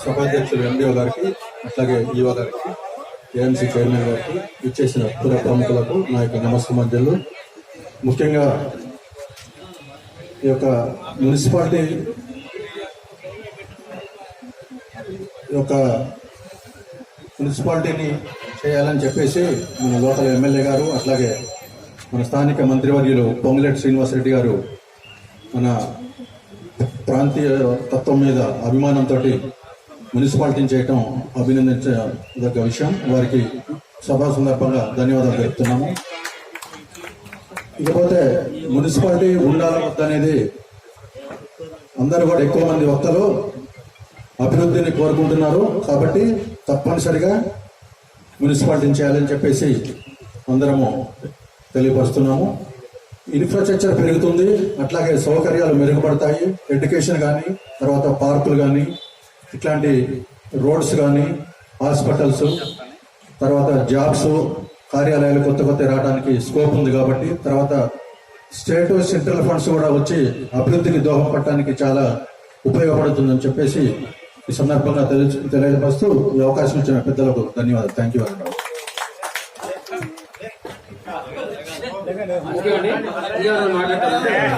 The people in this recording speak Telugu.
సభాధ్యక్షులు ఎండిఓ గారికి అట్లాగే ఈఓ గారికి ఏఎంసీ చైర్మన్ గారికి ఇచ్చేసిన పుర ప్రముఖులకు నా యొక్క నమస్కమధ్యలు ముఖ్యంగా ఈ యొక్క మున్సిపాలిటీ ఈ యొక్క మున్సిపాలిటీని చేయాలని చెప్పేసి మన లోకల్ ఎమ్మెల్యే గారు అట్లాగే మన స్థానిక మంత్రివర్యులు పొంగులేటి శ్రీనివాసరెడ్డి గారు మన ప్రాంతీయ తత్వం మీద అభిమానంతో మున్సిపాలిటీని చేయటం అభినందించదగ్గ విషయం. వారికి సభా సందర్భంగా ధన్యవాదాలు తెలుపుతున్నాము. ఇకపోతే మున్సిపాలిటీ ఉండాలి అనేది అందరూ కూడా ఎక్కువ మంది వక్తలు అభివృద్ధిని కోరుకుంటున్నారు. కాబట్టి తప్పనిసరిగా మున్సిపాలిటీని చేయాలని చెప్పేసి అందరము తెలియపరుస్తున్నాము. ఇన్ఫ్రాస్ట్రక్చర్ పెరుగుతుంది. అట్లాగే సౌకర్యాలు మెరుగుపడతాయి. ఎడ్యుకేషన్ కానీ తర్వాత పార్కులు కానీ ఇట్లాంటి రోడ్స్ కానీ హాస్పిటల్స్ తర్వాత జాబ్స్ కార్యాలయాలు కొత్త కొత్త రావడానికి స్కోప్ ఉంది కాబట్టి తర్వాత స్టేట్ సెంట్రల్ ఫండ్స్ కూడా వచ్చి అభివృద్ధికి దోహదపడటానికి చాలా ఉపయోగపడుతుందని చెప్పేసి ఈ సందర్భంగా తెలియ తెలియపరుస్తూ ఈ అవకాశం ఇచ్చిన పెద్దలకు ధన్యవాదాలు. థ్యాంక్ యూ వెరీ అండి